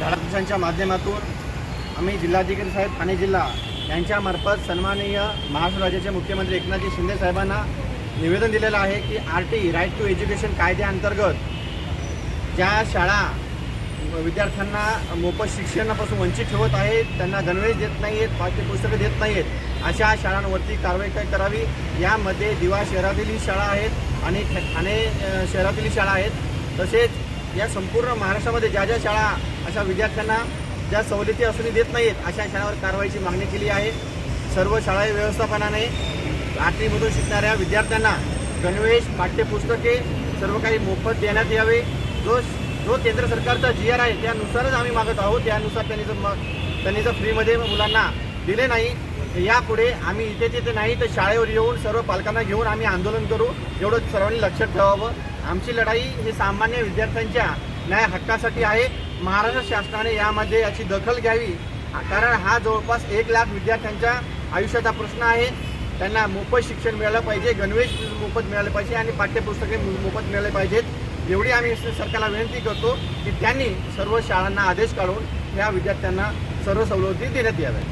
धाडसांच्या माध्यमातून आम्ही जिल्हाधिकारी साहेब ठाणे जिल्हा यांच्यामार्फत सन्माननीय महाराष्ट्र राज्याचे मुख्यमंत्री एकनाथजी शिंदे साहेबांना निवेदन दिलेलं आहे की R T right to education कायद्याअंतर्गत ज्या शाळा विद्यार्थ्यांना मोफत शिक्षणापासून वंचित ठेवत आहेत त्यांना गणवेश देत नाही आहेत पाठ्यपुस्तकं देत नाही आहेत अशा शाळांवरती कारवाई काय करावी? यामध्ये दिवा शहरातील ही शाळा आहेत आणि ठाणे शहरातील शाळा आहेत. तसेच या संपूर्ण महाराष्ट्रामध्ये ज्या ज्या शाळा अशा विद्यार्थ्यांना ज्या सवलती असूनही देत नाहीत अशा शाळांवर कारवाईची मागणी केली आहे. सर्व शाळा व्यवस्थापनाने आठवीमधून शिकणाऱ्या विद्यार्थ्यांना गणवेश पाठ्यपुस्तके सर्व काही मोफत देण्यात यावे. जो जो केंद्र सरकारचा जी आर आहे त्यानुसारच आम्ही मागत आहोत. त्यानुसार त्यांनी जर मग त्यांनी जर फ्रीमध्ये मुलांना दिले नाही यापुढे आम्ही इथे तिथे नाही तर शाळेवर येऊन सर्व पालकांना घेऊन आम्ही आंदोलन करू. एवढं सर्वांनी लक्षात ठेवावं. आमची लढाई ही सामान्य विद्यार्थ्यांच्या न्याय हक्कासाठी आहे. महाराष्ट्र शासनाने यामध्ये याची दखल घ्यावी. कारण हा जवळपास एक लाख विद्यार्थ्यांच्या आयुष्याचा प्रश्न आहे. त्यांना मोफत शिक्षण मिळालं पाहिजे गणवेश मोफत मिळाले पाहिजे आणि पाठ्यपुस्तके मोफत मिळाले पाहिजेत. एवढी आम्ही सरकारला विनंती करतो की त्यांनी सर्व शाळांना आदेश काढून या विद्यार्थ्यांना सर्व सवलती देण्यात याव्या